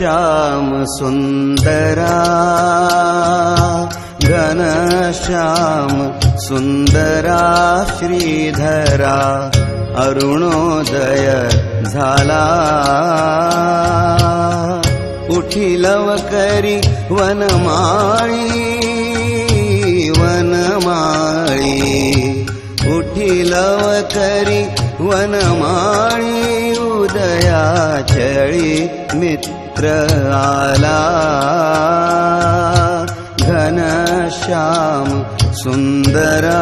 घनश्याम सुन्दरा सुन्दरा श्रीधरा अरुणोदय झाला। उठिलव करी वनमाळी वनमाळी। उठिलव करी वनमाळी उदया चळी मित्र आला। घनश्याम सुन्दरा